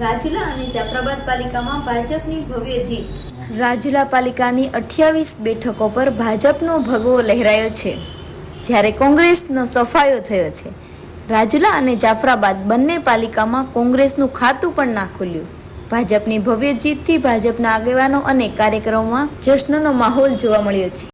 રાજુલા અને જાફરાબાદ પાલિકામાં ભાજપની ભવ્ય જીત. રાજુલા પાલિકાની અઠ્યાવીસ બેઠકો પર ભાજપનો ભગવો લહેરાયો છે. જ્યારે કોંગ્રેસનો સફાયો થયો છે. રાજુલા અને જાફરાબાદ બંને પાલિકામાં કોંગ્રેસનું ખાતું પણ ના ખુલ્યું. ભાજપની ભવ્ય જીતથી ભાજપના આગેવાનો અને કાર્યક્રમોમાં જશ્નનો માહોલ જોવા મળ્યો છે.